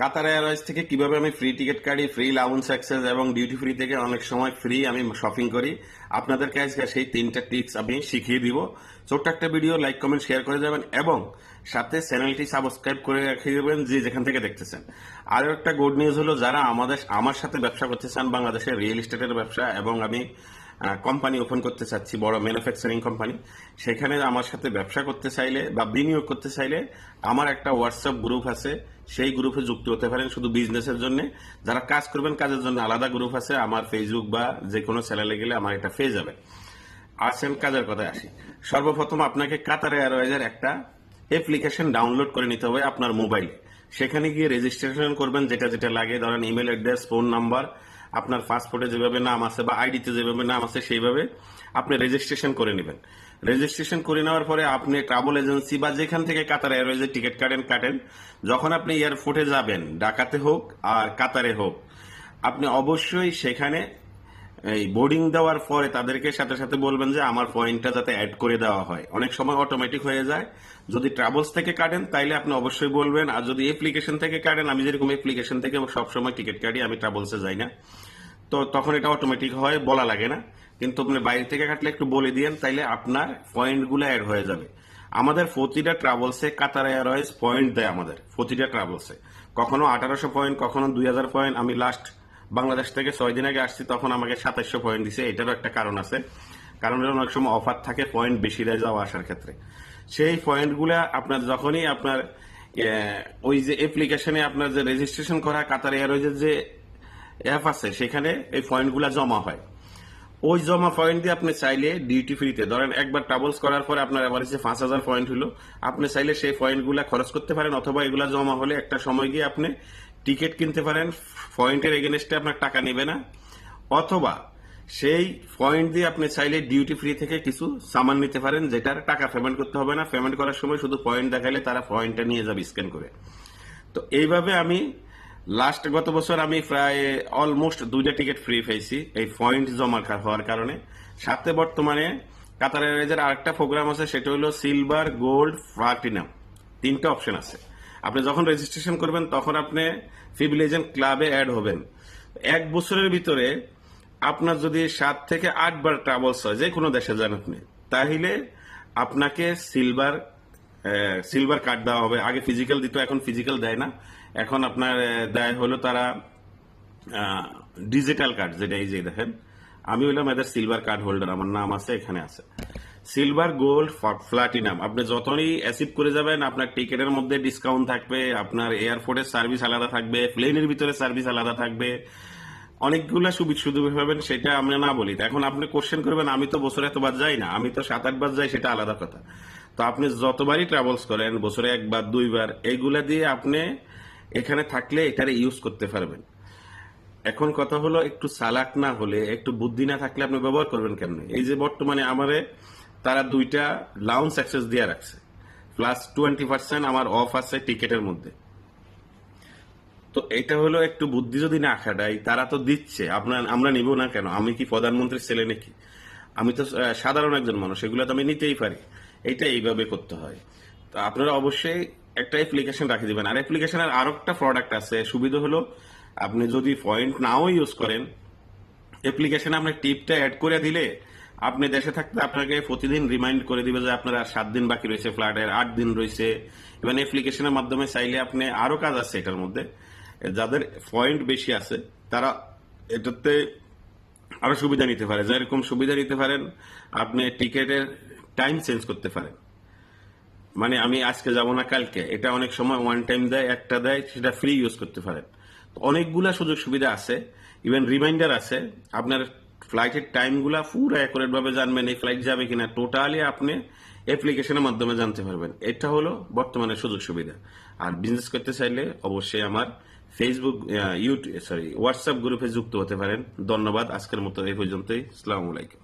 Qatar Airways থেকে কীভাবে আমি ফ্রি টিকিট কাটি ফ্রি লাউন্স অ্যাক্সেস এবং ডিউটি ফ্রি থেকে অনেক সময় ফ্রি আমি শপিং করি, আপনাদের কাছে সেই তিনটা টিপস আমি শিখিয়ে দিব। ছোট্ট একটা ভিডিও লাইক কমেন্ট শেয়ার করে যাবেন এবং সাথে চ্যানেলটি সাবস্ক্রাইব করে রেখে দেবেন যে যেখান থেকে দেখতেছেন। আরও একটা গুড নিউজ হলো, যারা আমাদের, আমার সাথে ব্যবসা করতে চান, বাংলাদেশের রিয়েল এস্টেটের ব্যবসা এবং আমি কোম্পানি ওপেন করতে চাচ্ছি, বড় ম্যানুফ্যাকচারিং কোম্পানি সেখানে আমার সাথে ব্যবসা করতে চাইলে বা বিনিয়োগ করতে চাইলে আমার একটা হোয়াটসঅ্যাপ গ্রুপ আছে। সেই গ্রুপে যুক্ত হতে পারেন শুধু বিজনেসের জন্য। যারা কাজ করবেন, কাজের জন্য আলাদা গ্রুপ আছে। আমার ফেসবুক বা যে কোনো চ্যানেলে গেলে আমার এটা পেয়ে যাবে আসেন কাজের কথায় আসি। সর্বপ্রথম আপনাকে কাতার এয়ারওয়েজের একটা অ্যাপ্লিকেশন ডাউনলোড করে নিতে হবে আপনার মোবাইলে সেখানে গিয়ে রেজিস্ট্রেশন করবেন, যেটা যেটা লাগে। ধরেন ইমেল অ্যাড্রেস ফোন নাম্বার আপনার পাসপোর্টে যেভাবে নাম আছে বা আইডিতে যেভাবে নাম আছে সেইভাবে আপনি রেজিস্ট্রেশন করে নেবেন। রেজিস্ট্রেশন করে নেওয়ার পরে আপনি ট্রাভেল এজেন্সি বা যেখান থেকে কাতার এয়ারওয়েজের টিকিট কাটেন কাটেন, যখন আপনি এয়ারপোর্টে যাবেন, ঢাকাতে হোক আর কাতারে হোক, আপনি অবশ্যই সেখানে এই বোর্ডিং দেওয়ার পরে তাদেরকে সাথে সাথে বলবেন যে, আমার পয়েন্টটা যাতে অ্যাড করে দেওয়া হয়। অনেক সময় অটোমেটিক হয়ে যায়। যদি ট্রাভেলস থেকে কাটেন, তাইলে আপনি অবশ্যই বলবেন। আর যদি অ্যাপ্লিকেশন থেকে কাটেন, আমি যেরকম অ্যাপ্লিকেশন থেকে সবসময় টিকিট কাটি, আমি ট্রাভেলসে যাই না। তো তখন এটা অটোমেটিক হয়, বলা লাগে না। কিন্তু আপনি বাইরে থেকে কাটলে একটু বলে দিয়েন, তাইলে আপনার পয়েন্টগুলো অ্যাড হয়ে যাবে। আমাদের প্রতিটা ট্রাভেলসে কাতার এয়ারওয়েজ পয়েন্ট দেয় আমাদের, প্রতিটা ট্রাভেলসে কখনো আঠারোশো পয়েন্ট কখনো দুই হাজার পয়েন্ট আমি লাস্ট বাংলাদেশ থেকে ছয় দিন আগে আসছি, তখন আমাকে সাতাইশশো পয়েন্ট দিছে। এটারও একটা কারণ আছে। কারণ অনেক সময় অফার থাকে পয়েন্ট বেশি দেয় যাওয়া আসার ক্ষেত্রে। সেই পয়েন্টগুলা আপনার যখনই আপনার ওই যে অ্যাপ্লিকেশনে আপনার যে রেজিস্ট্রেশন করা কাতার এয়ারওয়েজের যে অ্যাপ আছে, সেখানে এই পয়েন্টগুলা জমা হয়। ওই জমা পয়েন্ট দিয়ে আপনি চাইলে ডিউটি ফ্রিতে ধরেন একবার ট্রাভেলস করার পরে আপনার এভারেজে পাঁচ হাজার পয়েন্ট হলো, আপনি চাইলে সেই পয়েন্টগুলো খরচ করতে পারেন, অথবা এগুলা জমা হলে একটা সময় গিয়ে আপনি টিকিট কিনতে পারেন, পয়েন্টের এগেনস্টে আপনার টাকা নেবে না, অথবা সেই পয়েন্ট দিয়ে আপনি চাইলে ডিউটি ফ্রি থেকে কিছু সামান নিতে পারেন, যেটার টাকা পেমেন্ট করতে হবে না। পেমেন্ট করার সময় শুধু পয়েন্ট দেখালে তারা পয়েন্টটা নিয়ে যাবে স্ক্যান করে। তো এইভাবে আমি লাস্ট গত বছর আমি প্রায় অলমোস্ট দুইটা টিকিট ফ্রি পেয়েছি এই পয়েন্ট জমা হওয়ার কারণে। সাথে বর্তমানে কাতার এয়ারওয়েজের আরেকটা প্রোগ্রাম আছে, সেটা হলো সিলভার গোল্ড প্লাটিনাম তিনটা অপশন আছে। আপনি যখন রেজিস্ট্রেশন করবেন, তখন আপনি ফিভিলেজেন্ট ক্লাবে অ্যাড হবেন। এক বছরের ভিতরে আপনার যদি সাত থেকে আটবার ট্রাভেলস হয়, যে কোনো দেশে যান আপনি, তাহলে আপনাকে সিলভার সিলভার কার্ড দেওয়া হবে। আগে ফিজিক্যাল দিত, এখন ফিজিক্যাল দেয় না। এখন আপনার দেয় হলো তারা ডিজিটাল কার্ড যেটা এই যে দেখেন, আমি হলাম এদের সিলভার কার্ড হোল্ডার আমার নাম আছে, এখানে আছে। সিলভার গোল্ড প্লাটিনাম আপনি যতই অ্যাসিভ করে যাবেন, আপনার টিকিটের মধ্যে ডিসকাউন্ট থাকবে, আপনার এয়ারপোর্টের সার্ভিস আলাদা থাকবে প্লেনের ভিতরে সার্ভিস আলাদা থাকবে। অনেকগুলো সুবিধা সুযোগ পাবেন, সেটা আমরা না বলি। এখন আপনি কোশ্চেন করবেন, আমি তো বছরে এতবার যাই না, আমি তো সাত, আটবার যাই, সেটা আলাদা কথা। তো আপনি যতবারই ট্রাভেলস করেন, বছরে একবার, দুইবার এইগুলা দিয়ে আপনি এখানে থাকলে এটারে ইউজ করতে পারবেন। এখন কথা হলো, একটু চালাক না হলে, একটু বুদ্ধি না থাকলে আপনি ব্যবহার করবেন কেন এই যে বর্তমানে আমারে তারা দুইটা লাউন্স অ্যাক্সেস দিয়ে রাখছে। প্লাস টোয়েন্টি পার্সেন্ট আমার অফ আছে টিকেটের মধ্যে। তো এটা হলো একটু বুদ্ধি যদি না খাটাই, তারা তো দিচ্ছে। আপনার, আমরা নিব না কেন? আমি কি প্রধানমন্ত্রীর ছেলে নাকি? আমি তো সাধারণ একজন মানুষ, এগুলো তো আমি নিতেই পারি। এইটা এইভাবে করতে হয়। তো আপনারা অবশ্যই একটা অ্যাপ্লিকেশন রাখে দিবেন। আর অ্যাপ্লিকেশনের আরও একটা প্রোডাক্ট আছে। সুবিধা হলো, আপনি যদি পয়েন্ট নাও ইউজ করেন অ্যাপ্লিকেশনে আপনার টিপটা অ্যাড করে দিলে আপনি দেশে থাকতে আপনাকে প্রতিদিন রিমাইন্ড করে দিবে যে আপনার আর সাত দিন বাকি রয়েছে ফ্লাইটের আট দিন রয়েছে। এবং অ্যাপ্লিকেশনের মাধ্যমে চাইলে আপনি আরও কাজ আছে এটার মধ্যে। যাদের পয়েন্ট বেশি আছে, তারা এটাতে আরও সুবিধা নিতে পারে। যেরকম সুবিধা নিতে পারেন, আপনি টিকেটের টাইম চেঞ্জ করতে পারেন। মানে আমি আজকে যাব না, কালকে। এটা অনেক সময় ওয়ান টাইম দেয়, একটা দেয়, সেটা ফ্রি ইউজ করতে পারেন। অনেকগুলা সুযোগ সুবিধা আছে। ইভেন রিমাইন্ডার আছে। আপনার ফ্লাইটের টাইমগুলো পুরো অ্যাকুরেট ভাবে জানবেন এই ফ্লাইট যাবে কিনা। টোটালি আপনি অ্যাপ্লিকেশনের মাধ্যমে জানতে পারবেন। এটা হলো বর্তমানে সুযোগ সুবিধা। আর বিজনেস করতে চাইলে অবশ্যই আমার ফেসবুক ইউটিউব সরি হোয়াটসঅ্যাপ গ্রুপে যুক্ত হতে পারেন। ধন্যবাদ। আজকের মতো এই পর্যন্তই। আসসালামু আলাইকুম।